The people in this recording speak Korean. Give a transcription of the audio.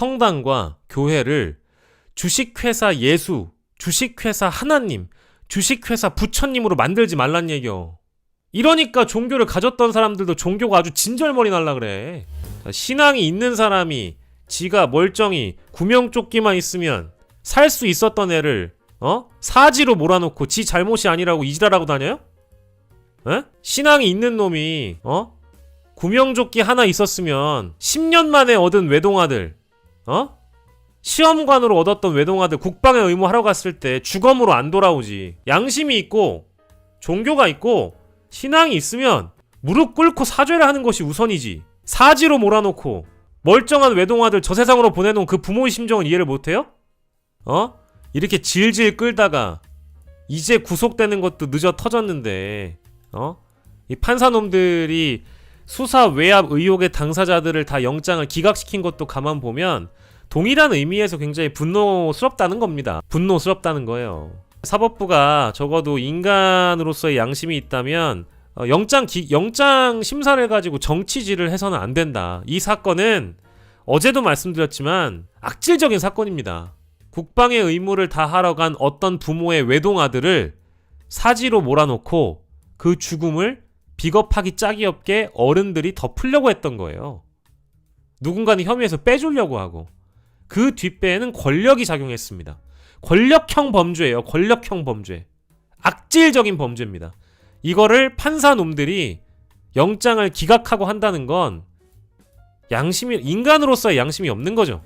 성당과 교회를 주식회사 예수, 주식회사 하나님, 주식회사 부처님으로 만들지 말란 얘기요. 이러니까 종교를 가졌던 사람들도 종교가 아주 진절머리 날라 그래. 자, 신앙이 있는 사람이 지가 멀쩡히 구명조끼만 있으면 살 수 있었던 애를 어? 사지로 몰아놓고 지 잘못이 아니라고 이지랄하고 다녀요? 에? 신앙이 있는 놈이 어? 구명조끼 하나 있었으면 10년 만에 얻은 외동아들 어? 시험관으로 얻었던 외동아들 국방의 의무 하러 갔을 때 주검으로 안 돌아오지 양심이 있고 종교가 있고 신앙이 있으면 무릎 꿇고 사죄를 하는 것이 우선이지 사지로 몰아놓고 멀쩡한 외동아들 저 세상으로 보내놓은 그 부모의 심정을 이해를 못해요? 어? 이렇게 질질 끌다가 이제 구속되는 것도 늦어 터졌는데 어? 이 판사놈들이 수사 외압 의혹의 당사자들을 다 영장을 기각시킨 것도 가만 보면 동일한 의미에서 굉장히 분노스럽다는 겁니다. 분노스럽다는 거예요. 사법부가 적어도 인간으로서의 양심이 있다면 어, 영장 기, 영장 심사를 가지고 정치질을 해서는 안 된다. 이 사건은 어제도 말씀드렸지만 악질적인 사건입니다. 국방의 의무를 다하러 간 어떤 부모의 외동 아들을 사지로 몰아놓고 그 죽음을 비겁하기 짝이 없게 어른들이 덮으려고 했던 거예요. 누군가는 혐의에서 빼주려고 하고 그 뒷배에는 권력이 작용했습니다. 권력형 범죄예요. 권력형 범죄. 악질적인 범죄입니다. 이거를 판사 놈들이 영장을 기각하고 한다는 건 양심이 인간으로서의 양심이 없는 거죠.